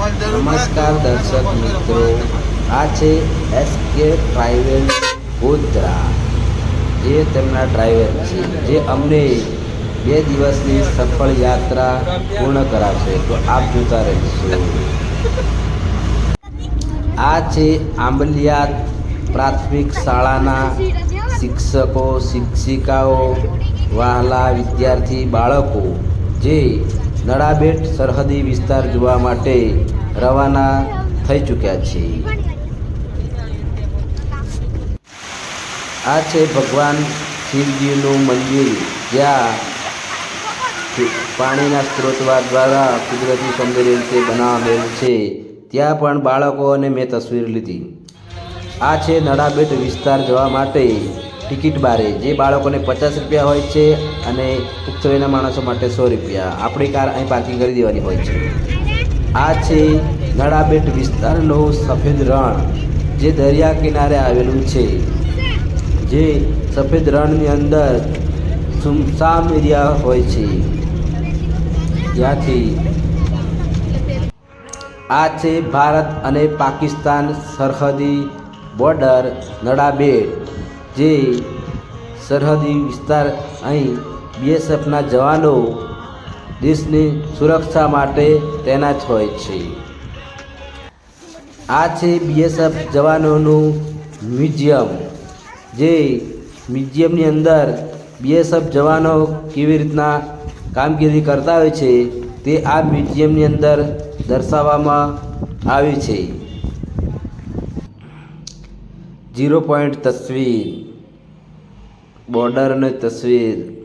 નમસ્કાર દર્શક મિત્રો. આ છે એસ કે ટ્રાઇવલ ગોધરા, જે તેમના ડ્રાઈવર છે, જે અમને બે દિવસની સફળ યાત્રા પૂર્ણ કરાવશે. તો આપ જોતા રહેશો. આ છે આંબલિયાત પ્રાથમિક શાળાના શિક્ષકો, શિક્ષિકાઓ, વહાલા વિદ્યાર્થી બાળકો, જે નડાબેટ સરહદી વિસ્તાર જોવા માટે રવાના થઈ ચૂક્યા છે આ છે ભગવાન શિવજીનું મંદિર, જ્યાં પાણીના સ્ત્રોતવા દ્વારા કુદરતી સૌંદર્ય રીતે બનાવેલ છે. ત્યાં પણ બાળકોને મેં તસવીર લીધી. આ છે નડાબેટ વિસ્તાર જવા માટે ટિકિટ બારે. જે બાળકોને પચાસ રૂપિયા હોય છે અને પુખ્ત વયના માણસો માટે સો રૂપિયા. આપણી કાર અહીં પાર્કિંગ કરી દેવાની હોય છે. આ છે નળાબેટ વિસ્તારનું સફેદ રણ, જે દરિયા કિનારે આવેલું છે. જે સફેદ રણની અંદર સુમસામ એરિયા હોય છે. ત્યાંથી આ છે ભારત અને પાકિસ્તાન સરહદી બોર્ડર નડાબેટ જે સરહદી વિસ્તાર અહીં બીએસએફના જવાનો દેશની સુરક્ષા માટે તૈનાત હોય છે. આ છે બીએસએફ જવાનોનું મ્યુઝિયમ, જે મ્યુઝિયમની અંદર બીએસએફ જવાનો કેવી રીતના કામગીરી કરતા હોય છે તે આ મ્યુઝિયમની અંદર દર્શાવવામાં આવી છે. ઝીરો પોઈન્ટ તસવીર. બોર્ડરની તસવીર.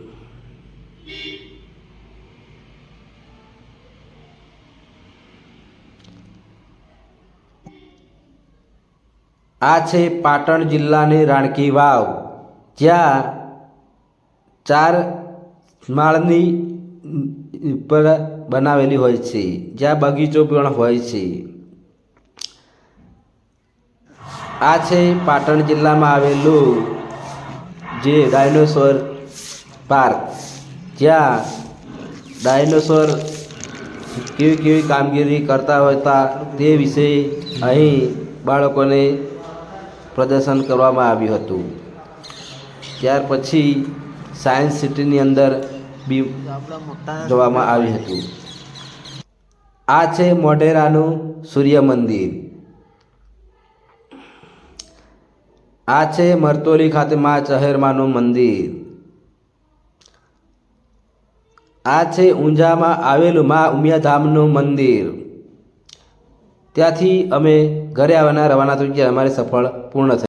આ છે પાટણ જિલ્લાની રાણકી વાવ. જ્યાં ચાર માળની ઉપર બનાવેલી હોય છે. જ્યાં બગીચો પણ હોય છે. આ છે પાટણ જિલ્લામાં આવેલું જે ડાયનોસોર પાર્ક. જ્યાં ડાયનોસોર કેવી કેવી કામગીરી કરતા હતા તે વિશે અહીં બાળકોને પ્રદર્શન કરવામાં આવ્યું હતું. ત્યાર પછી સાયન્સ સિટીની અંદર બી જોવામાં આવ્યું હતું. આ છે મોઢેરાનું સૂર્ય મંદિર. આ છે મરતોલી ખાતે મા ચહેરમાનું મંદિર. આ છે ઊંઝામાં આવેલું મા ઉમિયાધામનું મંદિર. ત્યાંથી અમે ઘરે આવવાના, રવાના થઈ ગયા. અમારી સફળ પૂર્ણ થઈ